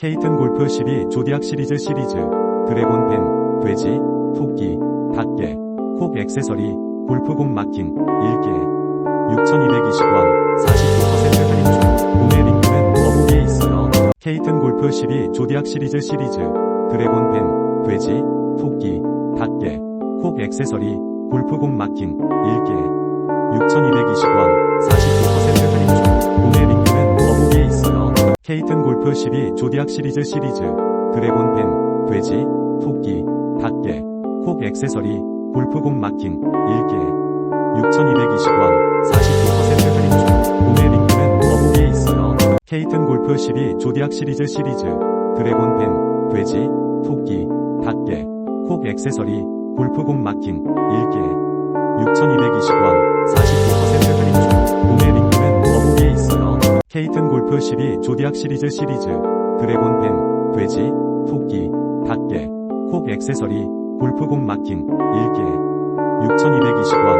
케이튼 골프 12 조디악 시리즈 시리즈 드래곤펜, 돼지, 토끼, 닭개, 콕 액세서리, 골프공 마킹 1개 6,220원 49% 할인 중 구매 링크는 더보기에 있어요. 케이튼 골프 12 조디악 시리즈 시리즈 드래곤펜, 돼지, 토끼, 닭개, 콕 액세서리, 골프공 마킹 1개 6,220원 49% 할인 중 구매 링크는 더보기에 있어요. 케이튼 골프 12 조디악 시리즈 시리즈. 드래곤펜, 돼지, 토끼, 닭개, 콕 액세서리, 골프공 마킹 1개. 6,220원 49% 할인 중. 구매 링크는 더보기에 있어요. 케이튼 골프 12 조디악 시리즈 시리즈. 드래곤펜, 돼지, 토끼, 닭개, 콕 액세서리, 골프공 마킹 1개. 6,220원 49% 할인 중. 구매 링크는 더보기에 있어요. 케이튼 12 조디악 시리즈 시리즈. 드래곤펜, 돼지, 토끼, 닭개, 콕 액세서리, 골프공 마킹 1개. 6,220원. 49%